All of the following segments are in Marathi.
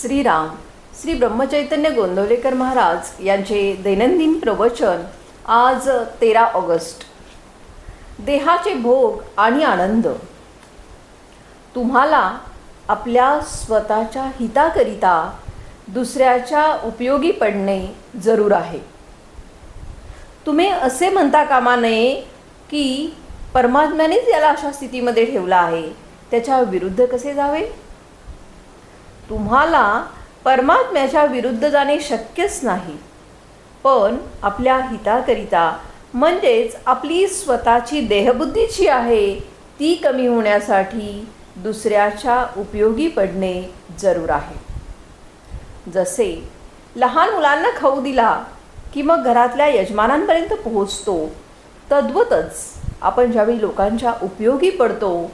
श्रीराम श्री ब्रह्मचैतन्य गोंदवलेकर महाराज यांचे दैनंदिन प्रवचन आज तेरा ऑगस्ट. देहाचे भोग आणि आनंद. तुम्हाला आपल्या स्वतःच्या हिताकरिता दुसऱ्याच्या उपयोगी पडणे जरूर आहे. तुम्ही असे म्हणता कामा नये की परमात्म्यानेच याला अशा स्थितीमध्ये ठेवला आहे. त्याच्या विरुद्ध कसे जावे? तुम्हाला परमात्म्याच्या विरुद्ध जाणे शक्यच नाही. पण आपल्या हिताकरिता म्हणजेच आपली स्वतःची देहबुद्धी जी आहे ती कमी होण्यासाठी दुसऱ्याच्या उपयोगी पडणे जरूर आहे. जसे लहान मुलांना खाऊ दिला की मग घरातल्या यजमानांपर्यंत पोहोचतो तद्वतच आपण ज्यावेळी लोकांच्या उपयोगी पडतो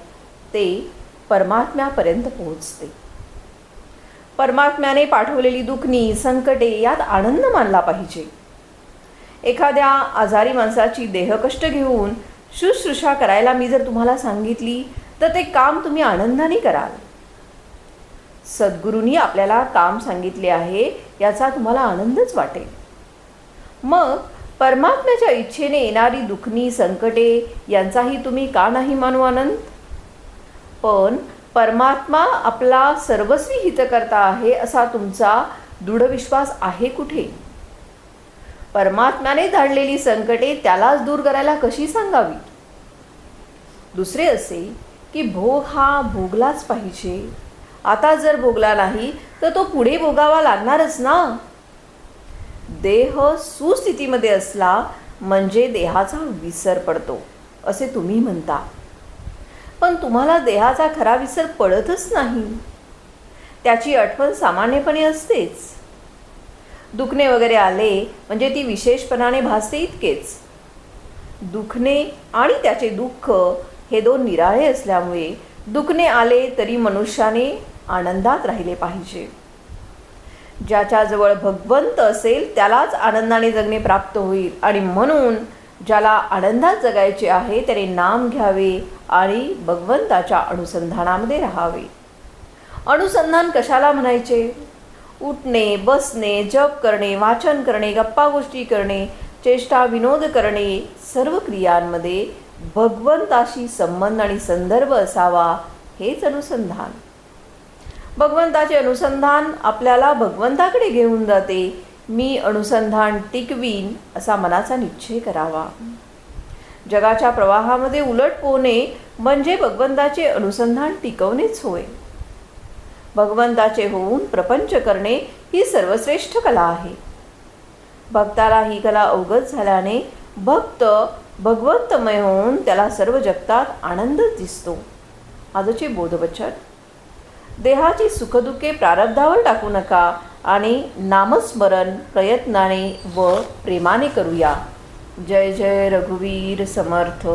ते परमात्म्यापर्यंत पोहोचते. परमात्म्याने पाठवलेली दुखणी संकटे यात आनंद मानला पाहिजे. एखाद्या आजारी माणसाची देहकष्ट घेऊन शुश्रूषा करायला मी जर तुम्हाला सांगितली तर ते काम तुम्ही आनंदाने कराल. सद्गुरूंनी आपल्याला काम सांगितले आहे याचा तुम्हाला आनंदच वाटेल. मग परमात्म्याच्या इच्छेने येणारी दुखणी संकटे यांचाही तुम्ही का नाही मानू आनंद? पण परमात्मा आपला सर्वस्वी हितकर्ता आहे असा तुमचा दृढ विश्वास आहे कुठे? परमात्म्याने धाडलेली संकटे त्यालाच दूर करायला कशी सांगावी? दुसरे असे की भोग हा भोगलाच पाहिजे. आता जर भोगला नाही तर तो पुढे भोगावा लागणारच ना? देह सुस्थितीमध्ये असला म्हणजे देहाचा विसर पडतो असे तुम्ही म्हणता. पण तुम्हाला देहाचा खरा विसर पडतच नाही. त्याची आठवण सामान्यपणे असतेच. दुखणे वगैरे आले म्हणजे ती विशेषपणाने भासते इतकेच. दुखणे आणि त्याचे दुःख हे दोन निराळे असल्यामुळे दुखणे आले तरी मनुष्याने आनंदात राहिले पाहिजे. ज्याच्याजवळ भगवंत असेल त्यालाच आनंदाने जगणे प्राप्त होईल आणि म्हणून ज्याला आनंदात जगायचे आहे त्याने नाम घ्यावे आणि भगवंताच्या अनुसंधानामध्ये राहावे. अनुसंधान कशाला म्हणायचे? उठणे बसणे जप करणे वाचन करणे गप्पा गोष्टी करणे चेष्टा विनोद करणे सर्व क्रियांमध्ये भगवंताशी संबंध आणि संदर्भ असावा हेच अनुसंधान. भगवंताचे अनुसंधान आपल्याला भगवंताकडे घेऊन जाते मी अनुसंधान टिकवीन असा मनाचा निश्चय करावा. जगाच्या प्रवाहामध्ये उलट पोहणे म्हणजे भगवंताचे अनुसंधान टिकवणेच होय. भगवंताचे होऊन प्रपंच करणे ही सर्वश्रेष्ठ कला आहे. भक्ताला ही कला अवगत झाल्याने भक्त भगवंतमय होऊन त्याला सर्व जगतात आनंदच दिसतो. आजचे बोधवचन. देहाची सुखदुःखे प्रारब्धावर टाकू नका. आणि नामस्मरण प्रयत्नाने व प्रेमाने करूया. जय जय रघुवीर समर्थ.